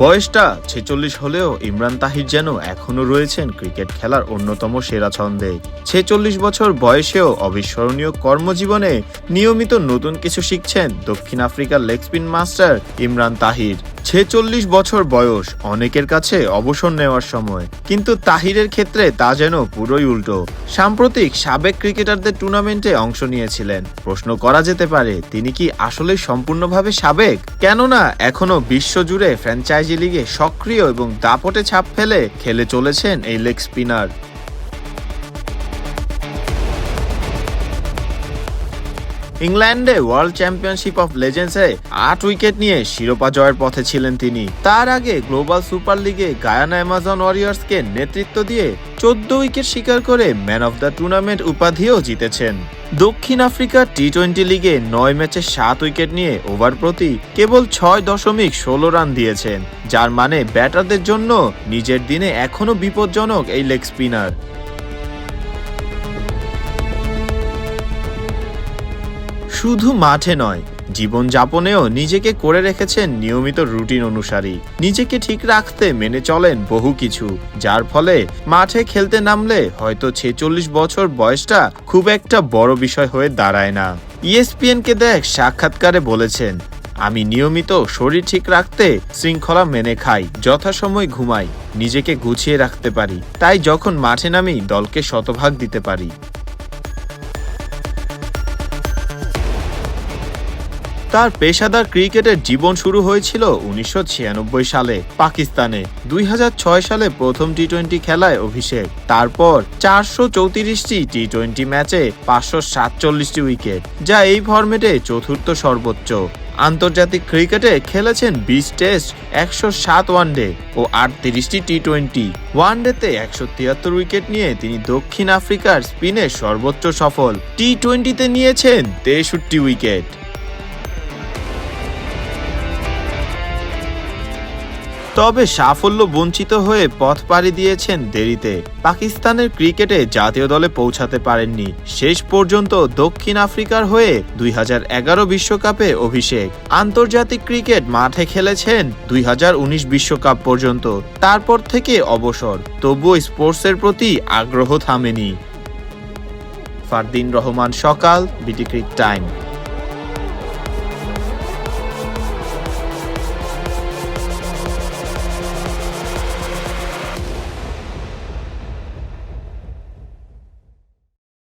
বয়সটা ছেচল্লিশ হলেও ইমরান তাহির যেন এখনও রয়েছেন ক্রিকেট খেলার অন্যতম সেরা ছন্দে। ছেচল্লিশ বছর বয়সেও অবিস্মরণীয় কর্মজীবনে নিয়মিত নতুন কিছু শিখছেন দক্ষিণ আফ্রিকার leg spin master Imran Tahir. ছেচল্লিশ বছর বয়স, অনেকের কাছে অবসর নেওয়ার সময়। কিন্তু তাহিরের ক্ষেত্রে তা যেন পুরোই উল্টো। সাম্প্রতিক সাবেক ক্রিকেটারদের টুর্নামেন্টে অংশ নিয়েছিলেন। প্রশ্ন করা যেতে পারে, তিনি কি আসলে সম্পূর্ণভাবে সাবেক? কেননা, এখনও বিশ্বজুড়ে ফ্র্যাঞ্চাইজি লিগে সক্রিয় এবং দাপটে ছাপ ফেলে খেলে চলেছেন এই লেগ স্পিনার। ইংল্যান্ডে ওয়ার্ল্ড চ্যাম্পিয়নশিপ অফ লেজেন্ডসে আট উইকেট নিয়ে শিরোপা জয়ের পথে ছিলেন তিনি। তার আগে গ্লোবাল সুপার লিগে গায়ানা অ্যামাজন ওয়ারিয়ার্সকে নেতৃত্ব দিয়ে চোদ্দ উইকেট শিকার করে ম্যান অফ দ্য টুর্নামেন্ট উপাধিও জিতেছেন। দক্ষিণ আফ্রিকা টি টোয়েন্টি লিগে নয় ম্যাচে সাত উইকেট নিয়ে ওভার প্রতি কেবল ছয় দশমিক ষোলো রান দিয়েছেন, যার মানে ব্যাটারদের জন্য নিজের দিনে এখনও বিপজ্জনক এই লেগ স্পিনার। শুধু মাঠে নয়, জীবনযাপনেও নিজেকে করে রেখেছেন নিয়মিত রুটিন অনুসারী। নিজেকে ঠিক রাখতে মেনে চলেন বহু কিছু, যার ফলে মাঠে খেলতে নামলে হয়তো ছেচল্লিশ বছর বয়সটা খুব একটা বড় বিষয় হয়ে দাঁড়ায় না। ইএসপিএনকে দেখ সাক্ষাৎকারে বলেছেন, আমি নিয়মিত শরীর ঠিক রাখতে শৃঙ্খলা মেনে খাই, যথাসময় ঘুমাই, নিজেকে গুছিয়ে রাখতে পারি, তাই যখন মাঠে নামি দলকে শতভাগ দিতে পারি। তার পেশাদার ক্রিকেটের জীবন শুরু হয়েছিল উনিশশো ছিয়ানব্বই সালে পাকিস্তানে। দুই হাজার ছয় সালে প্রথম টি টোয়েন্টি খেলায় অভিষেক। তারপর চারশো চৌত্রিশটি টি টোয়েন্টি ম্যাচে পাঁচশো সাতচল্লিশটি উইকেট, যা এই ফরম্যাটে চতুর্থ সর্বোচ্চ। আন্তর্জাতিক ক্রিকেটে খেলেছেন বিশ টেস্ট, একশো সাত ওয়ানডে ও আটত্রিশটি টি টোয়েন্টি ওয়ানডেতে একশো তিয়াত্তর উইকেট নিয়ে তিনি দক্ষিণ আফ্রিকার স্পিনে সর্বোচ্চ সফল। টি টোয়েন্টিতে নিয়েছেন তেষট্টি উইকেট। তবে সাফল্য বঞ্চিত হয়ে পথ পাড়ি দিয়েছেন দেরিতে। পাকিস্তানের ক্রিকেটে জাতীয় দলে পৌঁছাতে পারেননি। শেষ পর্যন্ত দক্ষিণ আফ্রিকার হয়ে দুই বিশ্বকাপে অভিষেক। আন্তর্জাতিক ক্রিকেট মাঠে খেলেছেন দুই বিশ্বকাপ পর্যন্ত। তারপর থেকে অবসর। তবুও স্পোর্টসের প্রতি আগ্রহ থামেনি। ফারদিন রহমান সকাল, বিটি ক্রিক টাইম।